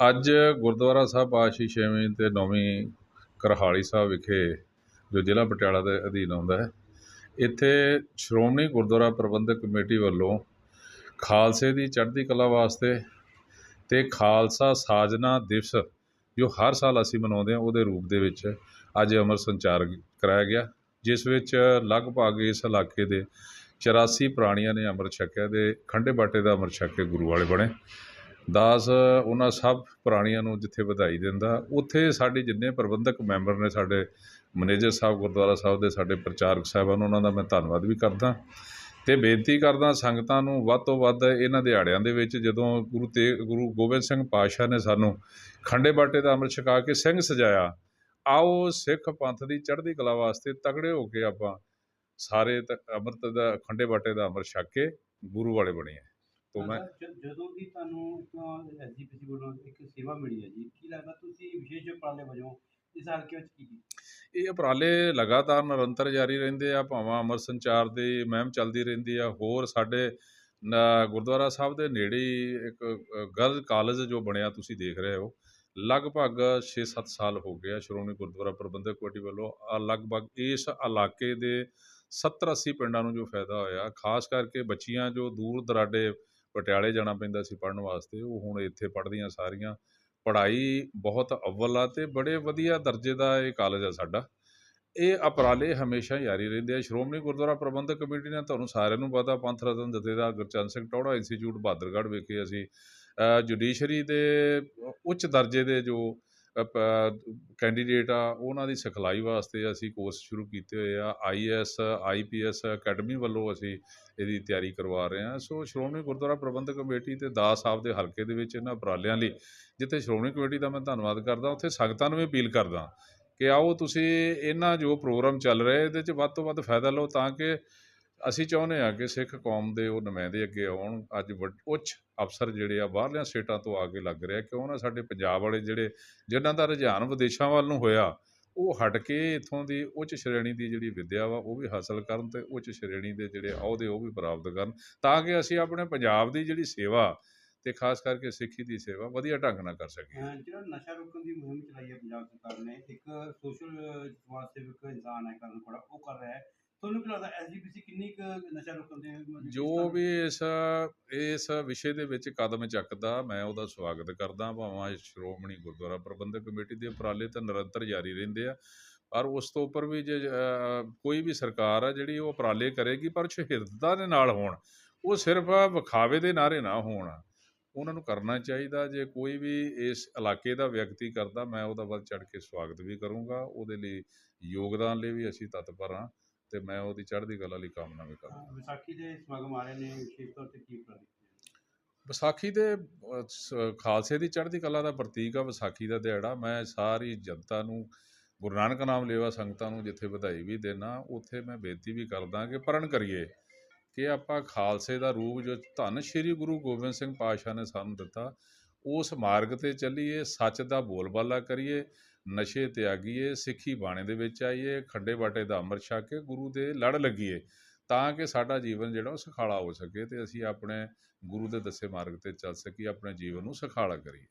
ਅੱਜ ਗੁਰਦੁਆਰਾ ਸਾਹਿਬ ਪਾਤਸ਼ਾਹੀ ਛੇਵੀਂ ਤੇ ਨੌਵੀਂ ਕਰਹਾਲੀ ਸਾਹਿਬ ਵਿਖੇ ਜੋ ਜ਼ਿਲ੍ਹਾ ਪਟਿਆਲਾ ਦੇ ਅਧੀਨ ਆਉਂਦਾ ਹੈ, ਇੱਥੇ ਸ਼੍ਰੋਮਣੀ ਗੁਰਦੁਆਰਾ ਪ੍ਰਬੰਧਕ ਕਮੇਟੀ ਵੱਲੋਂ ਖਾਲਸੇ ਦੀ ਚੜ੍ਹਦੀ ਕਲਾ ਵਾਸਤੇ ਤੇ ਖਾਲਸਾ ਸਾਜਨਾ ਦਿਵਸ ਜੋ ਹਰ ਸਾਲ ਅਸੀਂ ਮਨਾਉਂਦੇ ਹਾਂ, ਉਹਦੇ ਰੂਪ ਦੇ ਵਿੱਚ ਅੱਜ ਅਮਰ ਸੰਚਾਰ ਕਰਾਇਆ ਗਿਆ, ਜਿਸ ਵਿੱਚ ਲਗਭਗ ਇਸ ਇਲਾਕੇ ਦੇ 84 ਪ੍ਰਾਣੀਆਂ ਨੇ ਅੰਮ੍ਰਿਤ ਛਕਿਆ ਤੇ ਖੰਡੇ ਬਾਟੇ ਦਾ ਅੰਮ੍ਰਿਤ ਛਕ ਕੇ ਗੁਰੂ ਵਾਲੇ ਬਣੇ। ਦਾਸ ਉਹਨਾਂ ਸਭ ਪ੍ਰਾਣੀਆਂ ਨੂੰ ਜਿੱਥੇ ਵਧਾਈ ਦਿੰਦਾ, ਉੱਥੇ ਸਾਡੇ ਜਿੰਨੇ ਪ੍ਰਬੰਧਕ ਮੈਂਬਰ ਨੇ ਸਾਡੇ ਮੈਨੇਜਰ ਸਾਹਿਬ, ਗੁਰਦੁਆਰਾ ਸਾਹਿਬ ਦੇ ਸਾਡੇ ਪ੍ਰਚਾਰਕ ਸਾਹਿਬਾਨ, ਉਹਨਾਂ ਦਾ ਮੈਂ ਧੰਨਵਾਦ ਵੀ ਕਰਦਾ। ਤੇ ਬੇਨਤੀ ਕਰਦਾ ਸੰਗਤਾਂ ਨੂੰ ਵੱਧ ਤੋਂ ਵੱਧ ਇਹਨਾਂ ਦਿਹਾੜਿਆਂ ਦੇ ਵਿੱਚ ਜਦੋਂ ਗੁਰੂ ਤੇ, ਗੁਰੂ ਗੋਬਿੰਦ ਸਿੰਘ ਪਾਤਸ਼ਾਹ ਨੇ ਸਾਨੂੰ ਖੰਡੇ ਬਾਟੇ ਦਾ ਅੰਮ੍ਰਿਤ ਛਕਾ ਕੇ ਸਿੰਘ ਸਜਾਇਆ, ਆਓ ਸਿੱਖ ਪੰਥ ਦੀ ਚੜ੍ਹਦੀ ਕਲਾ ਵਾਸਤੇ ਤਗੜੇ ਹੋ ਕੇ ਆਪਾਂ ਸਾਰੇ ਤ- ਅੰਮ੍ਰਿਤ ਦਾ, ਖੰਡੇ ਬਾਟੇ ਦਾ ਅੰਮ੍ਰਿਤ ਛਕ ਕੇ ਗੁਰੂ ਵਾਲੇ ਬਣੇ ਆ। ਤੋਂ ਮੈਂ ਜ- ਜਦੋਂ ਦੀ ਤੁਹਾਨੂੰ ਐਸਜੀਪੀਸੀ ਵੱਲੋਂ ਇੱਕ ਸੇਵਾ ਮਿਲੀ ਹੈ ਜੀ ਕੀ ਲੱਗਦਾ ਤੁਸੀਂ ਵਿਸ਼ੇਸ਼ ਉਪਰਾਲੇ ਵਜੋਂ ਇਸ ਹਲਕੇ ਵਿੱਚ ਕੀ ਇਹ ਉਪਰਾਲੇ ਲਗਾਤਾਰ ਨਿਰੰਤਰ ਜਾਰੀ ਰਹਿੰਦੇ ਆ ਭਾਵੇਂ ਅਮਰ ਸੰਚਾਰ ਦੀ ਮੁਹਿੰਮ ਚੱਲਦੀ ਰਹਿੰਦੀ ਆ ਹੋਰ ਸਾਡੇ ਨ- ਗੁਰਦੁਆਰਾ ਸਾਹਿਬ ਦੇ ਨੇੜੇ ਹੀ ਇੱਕ ਗਰਲ ਕਾਲਜ ਜੋ ਬਣਿਆ ਤੁਸੀਂ ਦੇਖ ਰਹੇ ਹੋ ਲਗਭਗ 6-7 ਸਾਲ ਹੋ ਗਏ ਆ ਸ਼੍ਰੋਮਣੀ ਗੁਰਦੁਆਰਾ ਪ੍ਰਬੰਧਕ ਕਮੇਟੀ ਵੱਲੋਂ ਆ ਲਗਭਗ ਇਸ ਇਲਾਕੇ ਦੇ 70-80 ਪਿੰਡਾਂ ਨੂੰ ਜੋ ਫਾਇਦਾ ਹੋਇਆ ਖਾਸ ਕਰਕੇ ਬੱਚੀਆਂ ਜੋ ਦੂਰ ਦਰਾਡੇ ਪਟਿਆਲੇ ਜਾਣਾ ਪੈਂਦਾ ਸੀ ਪੜ੍ਹਨ ਵਾਸਤੇ, ਉਹ ਹੁਣ ਇੱਥੇ ਪੜ੍ਹਦੀਆਂ ਸਾਰੀਆਂ। ਪੜ੍ਹਾਈ ਬਹੁਤ ਅਵਲ ਆ ਤੇ ਬੜੇ ਵਧੀਆ ਦਰਜੇ ਦਾ ਇਹ ਕਾਲਜ ਆ ਸਾਡਾ। ਇਹ ਅਪਰਾਲੇ ਹਮੇਸ਼ਾ ਜਾਰੀ ਰਹਿੰਦੇ ਆ। ਸ਼੍ਰੋਮਣੀ ਗੁਰਦੁਆਰਾ ਪ੍ਰਬੰਧਕ ਕਮੇਟੀ ਨੇ ਤੁਹਾਨੂੰ ਸਾਰਿਆਂ ਨੂੰ ਪਤਾ, ਪੰਥ ਰਤਨ ਜਥੇਦਾਰ ਗੁਰਚਰਨ ਸਿੰਘ ਟੌੜਾ ਇੰਸਟੀਚਿਊਟ ਬਹਾਦਰਗੜ੍ਹ ਵਿਖੇ ਅਸੀਂ ਜੁਡੀਸ਼ਰੀ ਦੇ ਉੱਚ ਦਰਜੇ ਦੇ ਜੋ ਕੈਂਡੀਡੇਟ ਆ, ਉਹਨਾਂ ਦੀ ਸਿਖਲਾਈ ਵਾਸਤੇ ਅਸੀਂ ਕੋਰਸ ਸ਼ੁਰੂ ਕੀਤੇ ਹੋਏ ਆ। ਆਈਐਸ ਆਈਪੀਐਸ ਅਕੈਡਮੀ ਵੱਲੋਂ ਅਸੀਂ ਇਹਦੀ ਤਿਆਰੀ ਕਰਵਾ ਰਹੇ ਹਾਂ ਸੋ ਸ਼੍ਰੋਮਣੀ ਗੁਰਦੁਆਰਾ ਪ੍ਰਬੰਧਕ ਕਮੇਟੀ ਤੇ ਦਾਸ ਸਾਹਿਬ ਦੇ ਹਲਕੇ ਦੇ ਵਿੱਚ ਇਹਨਾਂ ਉਪਰਾਲਿਆਂ ਲਈ, ਜਿੱਥੇ ਸ਼੍ਰੋਮਣੀ ਕਮੇਟੀ ਦਾ ਮੈਂ ਧੰਨਵਾਦ ਕਰਦਾ, ਉੱਥੇ ਸੰਗਤਾਂ ਨੂੰ ਵੀ ਅਪੀਲ ਕਰਦਾ ਕਿ ਆਓ ਤੁਸੀਂ ਇਹਨਾਂ ਜੋ ਪ੍ਰੋਗਰਾਮ ਚੱਲ ਰਹੇ, ਇਹਦੇ 'ਚ ਵੱਧ ਤੋਂ ਵੱਧ ਫਾਇਦਾ ਲਓ ਤਾਂ ਕਿ ਅਸੀਂ ਚਾਹੁੰਦੇ ਹਾਂ ਕਿ ਸਿੱਖ ਕੌਮ ਦੇ ਉਹ ਨੁਮਾਇੰਦੇ ਅੱਗੇ ਆਉਣ, ਅੱਜ ਉੱਚ ਅਫਸਰ ਜਿਹੜੇ ਆ, ਬਾਹਰਲੀਆਂ ਸਟੇਟਾਂ ਤੋਂ ਆ ਕੇ ਲੱਗ ਰਿਹਾ ਕਿਉਂ ਨਾ ਸਾਡੇ ਪੰਜਾਬ ਵਾਲੇ ਜਿਹੜੇ, ਜਿਨ੍ਹਾਂ ਦਾ ਰੁਝਾਨ ਵਿਦੇਸ਼ਾਂ ਵੱਲ ਨੂੰ ਹੋਇਆ, ਉਹ ਹਟ ਕੇ ਇਥੋਂ ਦੀ ਉੱਚ ਸ਼੍ਰੇਣੀ ਦੀ ਜਿਹੜੀ ਵਿੱਦਿਆ ਵਾ, ਉਹ ਵੀ ਹਾਸਲ ਕਰਨ ਤੇ ਉੱਚ ਸ਼੍ਰੇਣੀ ਦੇ ਜਿਹੜੇ ਅਹੁਦੇ ਉਹ ਵੀ ਪ੍ਰਾਪਤ ਕਰਨ, ਤਾਂ ਕਿ ਅਸੀਂ ਆਪਣੇ ਪੰਜਾਬ ਦੀ ਜਿਹੜੀ ਸੇਵਾ ਤੇ ਖਾਸ ਕਰਕੇ ਸਿੱਖੀ ਦੀ ਸੇਵਾ ਵਧੀਆ ਢੰਗ ਨਾਲ ਕਰ ਸਕੀਏ। ਜਿਹੜਾ ਨਸ਼ਾ ਰੋਕਣ ਦੀ ਮੁਹਿੰਮ ਚਲਾਈ ਹੈ ਪੰਜਾਬ ਸਰਕਾਰ ਨੇ, ਇੱਕ ਸੋਸ਼ਲ ਸਮਾਜ ਸੇਵਕ ਇਨਸਾਨ ਹੈ ਕਰਨ ਕੋੜਾ ਉਹ ਕਰ ਰਿਹਾ ਹੈ। ਤੁਹਾਨੂੰ ਕੀ ਲੱਗਦਾ ਐਸਜੀਪੀਸੀ ਕਿੰਨੀ ਕੁ ਨਸ਼ਾ ਰੋਕਣ ਦੇ ਮਤਲਬ ਜੋ ਵੀ ਇਸ ਇਸ ਵਿਸ਼ੇ ਦੇ ਵਿੱਚ ਕਦਮ ਚੱਕਦਾ ਮੈਂ ਉਹਦਾ ਸਵਾਗਤ ਕਰਦਾ। ਭਾਵੇਂ ਸ਼੍ਰੋਮਣੀ ਗੁਰਦੁਆਰਾ ਪ੍ਰਬੰਧਕ ਕਮੇਟੀ ਦੇ ਉਪਰਾਲੇ ਤਾਂ ਨਿਰੰਤਰ ਜਾਰੀ ਰਹਿੰਦੇ ਆ। ਪਰ ਉਸ ਤੋਂ ਉੱਪਰ ਵੀ ਜੇ ਕੋਈ ਵੀ ਸਰਕਾਰ ਆ ਜਿਹੜੀ ਉਹ ਉਪਰਾਲੇ ਕਰੇਗੀ ਪਰ ਸ਼ਹੀਦਤਾ ਦੇ ਨਾਲ ਹੋਣ। ਉਹ ਸਿਰਫ ਵਿਖਾਵੇ ਦੇ ਨਾਰੇ ਨਾ ਹੋਣ। ਉਹਨਾਂ ਨੂੰ ਕਰਨਾ ਚਾਹੀਦਾ। ਜੇ ਕੋਈ ਵੀ ਇਸ ਇਲਾਕੇ ਦਾ ਵਿਅਕਤੀ ਕਰਦਾ ਮੈਂ ਉਹਦਾ ਵੱਧ ਚੜ ਕੇ ਸਵਾਗਤ ਵੀ ਕਰੂੰਗਾ। ਉਹਦੇ ਲਈ ਯੋਗਦਾਨ ਲਈ ਵੀ ਅਸੀਂ ਤਤਪਰ ਹਾਂ। ਤੇ ਮੈਂ ਉਹਦੀ ਚੜ੍ਹਦੀ ਕਲਾ ਲਈ ਕਾਮਨਾ ਵੀ ਅਹ ਵਿਸਾਖੀ ਦੇ ਸਮਾਗਮ ਆ ਰਹੇ ਨੇ ਵਿਸ਼ੇਸ਼ ਤੌਰ ਤੇ ਕੀ ਨੇ? ਵਿਸਾਖੀ ਦੇ ਖਾਲਸੇ ਦੀ ਚੜ੍ਹਦੀ ਕਲਾ ਦਾ ਪ੍ਰਤੀਕ ਆ ਵਿਸਾਖੀ ਦਾ ਦਿਹਾੜਾ ਮੈਂ ਸਾਰੀ ਜਨਤਾ ਨੂੰ ਗੁਰੂ ਨਾਨਕ ਨਾਮ ਲੇਵਾ ਸੰਗਤਾਂ ਨੂੰ ਜਿੱਥੇ ਵਧਾਈ ਵੀ ਦੇਣਾ ਉੱਥੇ ਮੈਂ ਬੇਨਤੀ ਵੀ ਕਰਦਾ ਕਿ ਪ੍ਰਣ ਕਰੀਏ ਕਿ ਆਪਾਂ ਖਾਲਸੇ ਦਾ ਰੂਪ ਜੋ ਧੰਨ ਸ਼੍ਰੀ ਗੁਰੂ ਗੋਬਿੰਦ ਸਿੰਘ ਪਾਤਸ਼ਾਹ ਨੇ ਸਾਨੂੰ ਦਿੱਤਾ ਉਸ ਮਾਰਗ ਤੇ ਚੱਲੀਏ ਸੱਚ ਦਾ ਬੋਲਬਾਲਾ ਕਰੀਏ ਨਸ਼ੇ ਤਿਆਗੀਏ ਸਿੱਖੀ ਬਾਣੇ ਦੇ ਵਿੱਚ ਆਈਏ ਖੰਡੇ ਬਾਟੇ ਦਾ ਅੰਮ੍ਰਿਤ ਛਕ ਕੇ ਗੁਰੂ ਦੇ ਲੜ ਲੱਗੀਏ ਤਾਂ ਕਿ ਸਾਡਾ ਜੀਵਨ ਜਿਹੜਾ ਉਹ ਸੁਖਾਲਾ ਹੋ ਸਕੇ ਤੇ ਅਸੀਂ ਆਪਣੇ ਗੁਰੂ ਦੇ ਦੱਸੇ ਮਾਰਗ ਤੇ ਚੱਲ ਸਕੀਏ, ਆਪਣੇ ਜੀਵਨ ਨੂੰ ਸੁਖਾਲਾ ਕਰੀਏ।